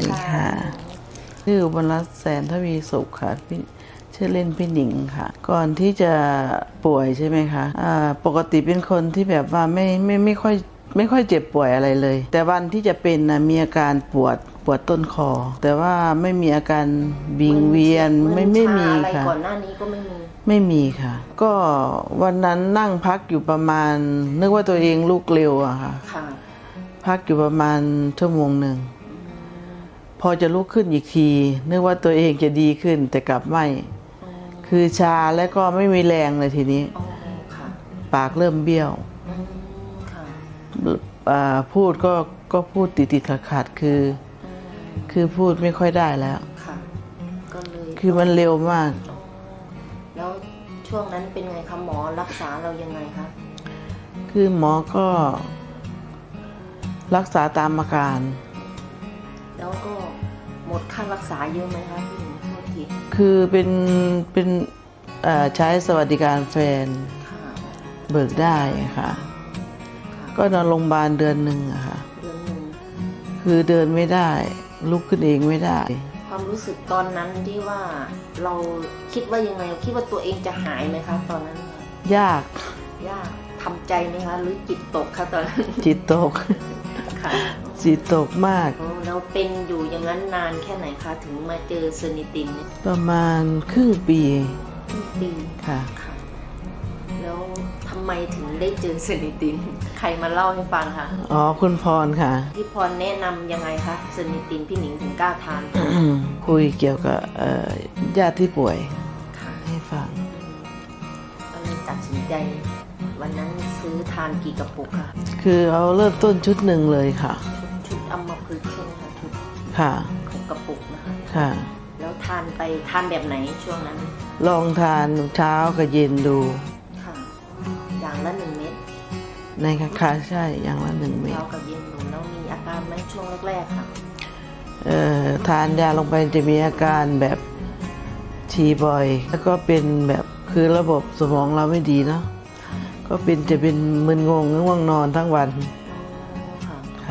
ดีค่ะ ชื่ออุบลรัตน์แสนทวีสุขค่ะพี่ชื่อเล่นพี่หนิงค่ะ ก่อนที่จะป่วยใช่ไหมคะอ่าปกติเป็นคนที่แบบว่าไม่ไม่ไม่ค่อยไม่ค่อยเจ็บป่วยอะไรเลย แต่วันที่จะเป็นนะมีอาการปวดปวดต้นคอ แต่ว่าไม่มีอาการวิงเวียนไม่ไม่มีชาอะไรค่ะก่อนหน้านี้ก็ไม่มีไม่มีค่ะ ก็วันนั้นนั่งพักอยู่ประมาณ นึกว่าตัวเองลูกเร็วอะค่ะค่ะพักอยู่ประมาณชั่วโมงหนึ่ง พอจะลุกขึ้นอีกที นึกว่าตัวเองจะดีขึ้นแต่กลับไม่อ๋อคือชาแล้วก็ไม่มีแรงเลยทีนี้อ๋อค่ะปากเริ่มเบี้ยวอืมค่ะอ่าพูดก็ก็พูดติดติดขัดขัดๆคืออืมคือพูดไม่ค่อยได้แล้วค่ะก็เลยคือมันเร็วมากอ๋อแล้วช่วงนั้นเป็นไงคะหมอรักษาเรายังไงคะคือหมอก็รักษาตามอาการ แล้วก็หมดค่ารักษาเยอะไหมคะพี่หญิงโทษทีคือเป็นเป็นเอ่อใช้สวัสดิการแฟนค่ะเบิกได้ค่ะค่ะ ก็นอนโรงพยาบาลเดือนหนึ่งอะค่ะ เดือนหนึ่งคือเดินไม่ได้ ลุกขึ้นเองไม่ได้ ความรู้สึกตอนนั้นที่ว่าเราคิดว่ายังไงคิดว่าตัวเองจะหายไหมคะ ตอนนั้นยากยากทำใจไหมคะ หรือจิตตกคะตอนนั้นจิตตก ค่ะ จิตตกมากโอ้เราเป็นอยู่อย่างนั้นนานแค่ไหนคะ ถึงมาเจอเซนิตินเนี่ยประมาณครึ่งปีครึ่งปีค่ะ ค่ะ แล้วทำไมถึงได้เจอเซนิติน ใครมาเล่าให้ฟังคะอ๋อคุณพรค่ะ พี่พรแนะนำยังไงคะเซนิตินพี่หนิงถึงกล้าทาน คุยเกี่ยวกับเอ่อญาติที่ป่วยค่ะ ให้ฟังก็เลยตัดสินใจ วันนั้นซื้อทานกี่กระปุกคะ คือเอาเริ่มต้นชุดหนึ่งเลยค่ะชุด อัมพฤกษ์ใช่ไหมคะชุดค่ะหกกระปุกนะคะค่ะ แล้วทานไปทานแบบไหนช่วงนั้นลองทานเช้ากับเย็นดูค่ะอย่างละหนึ่งเม็ดในค่ะค่ะใช่อย่างละหนึ่งเม็ดเช้ากับเย็นหนูแล้วมีอาการไหมช่วงแรกๆค่ะเอ่อทานยาลงไปจะมีอาการแบบฉี่บ่อย แล้วก็เป็นแบบคือระบบสมองเราไม่ดีเนาะค่ะก็เป็นจะเป็นมึนงงง่วงนอนทั้งวันค่ะ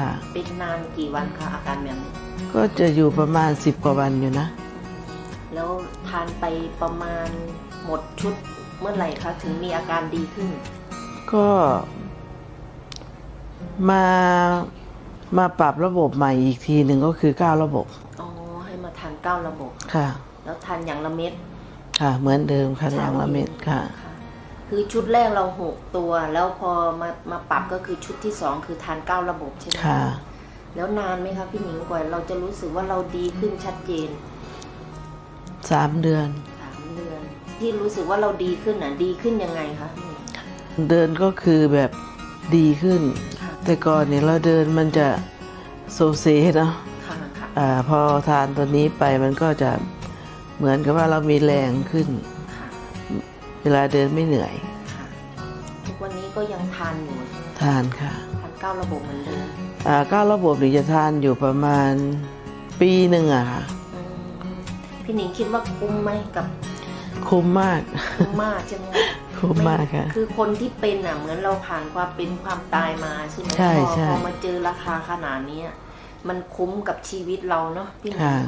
ค่ะ เป็นนานกี่วันคะอาการแบบนี้ก็จะอยู่ประมาณสิบกว่าวันอยู่นะ แล้วทานไปประมาณหมดชุดเมื่อไหร่คะถึงมีอาการดีขึ้น ก็มามาปรับระบบใหม่อีกทีหนึ่งก็คือเก้าระบบ อ๋อ ให้มาทานเก้าระบบ ค่ะ แล้วทานอย่างละเม็ด ค่ะ เหมือนเดิมค่ะอย่างละเม็ดค่ะ ค่ะคือชุดแรกเราหกตัว แล้วพอมามาปรับก็คือชุดที่สองคือทานเก้าระบบใช่ไหมค่ะ แล้วนานไหมคะพี่หนิงกว่าเราจะรู้สึกว่าเราดีขึ้นชัดเจนสามเดือน สามเดือน ที่รู้สึกว่าเราดีขึ้นน่ะดีขึ้นยังไงคะพี่หนิงเดินก็คือแบบดีขึ้น ค่ะแต่ก่อนเนี่ยเราเดินมันจะโซเซเนาะค่ะค่ะอาพอทานตัวนี้ไปมันก็จะเหมือนกับว่าเรามีแรงขึ้นค่ะ เวลาเดินไม่เหนื่อยค่ะทุกวันนี้ก็ยังทานอยู่ใช่ไหมทานค่ะทานเก้าระบบเหมือนเดิมอ่าก้าระบบนี่จะทานอยู่ประมาณปีหนึ่งอะค่ะอืมพี่หนิงคิดว่าคุ้มไหมกับคุ้มมาก คุ้มมากใช่ไหมคุ้มมากค่ะ คือคนที่เป็นอะเหมือนเราผ่านความเป็นความตายมาใช่ไหมใช่พอใช่ พอมาเจอราคาขนาดเนี้ยมันคุ้มกับชีวิตเราเนาะพี่หนิค่ะง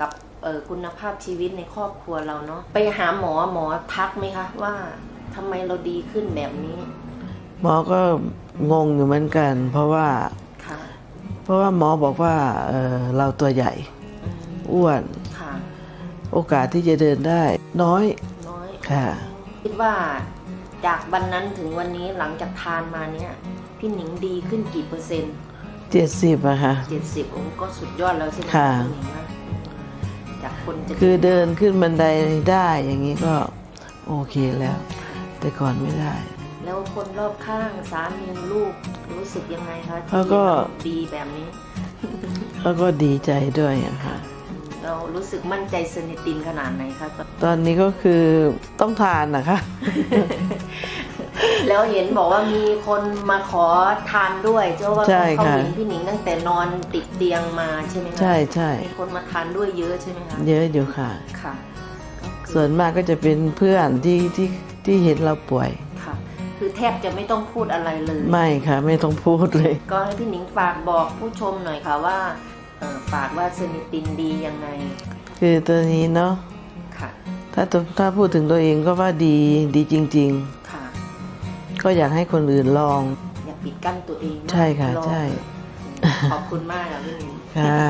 กับเอ่อ คุณภาพชีวิตในครอบครัวเราเนาะไปหาหมอหมอทักไหมคะว่าทำไมเราดีขึ้นแบบนี้ หมอก็งงอยู่เหมือนกัน เพราะว่าค่ะเพราะว่าหมอบอกว่าเออเราตัวใหญ่อืมอ้วนค่ะโอกาสที่จะเดินได้ น้อยน้อยค่ะ คิดว่าจากวันนั้นถึงวันนี้หลังจากทานมาเนี่ยพี่หนิงดีขึ้นกี่เปอร์เซ็นต์เจ็ดสิบอะค่ะเจ็ดสิบโอ้ก็สุดยอดแล้วใช่ไหมค่ะพี่หนิงนะ จากคนจะคือเดินขึ้นบันไดได้อย่างนี้ก็โอเคแล้ว แต่ก่อนไม่ได้ แล้วคนรอบข้างสามีลูกรู้สึกยังไงคะที่เขาก็เราดีแบบนี้แล้วก็ดีใจด้วยอะค่ะ เรารู้สึกมั่นใจสนิตินขนาดไหนคะตอนนี้ก็คือต้องทานนะคะ แล้วเห็นบอกว่ามีคนมาขอทานด้วยเจ้าว่าใช่เขาค่ะ เห็นพี่หนิงตั้งแต่นอนติดเตียงมาใช่ไหมคะใช่ใช่มีคนมาทานด้วยเยอะใช่ไหมคะเยอะอยู่ค่ะ ค่ะส่วนมากก็จะเป็นเพื่อนที่ที่ที่เห็นเราป่วย ค่ะ คือแทบจะไม่ต้องพูดอะไรเลย ไม่ค่ะ ไม่ต้องพูดเลย ก็ให้พี่หนิงฝากบอกผู้ชมหน่อยค่ะว่าเอ่อฝากว่าเซนิตินดียังไงคือตัวนี้เนาะค่ะ ถ้าตัวถ้าพูดถึงตัวเองก็ว่าดีดีจริงค่ะๆ ก็อยากให้คนอื่นลอง อย่าปิดกั้นตัวเองนะใช่ค่ะ ลองใช่ ขอบคุณมากค่ะพี่หนิง ค่ะ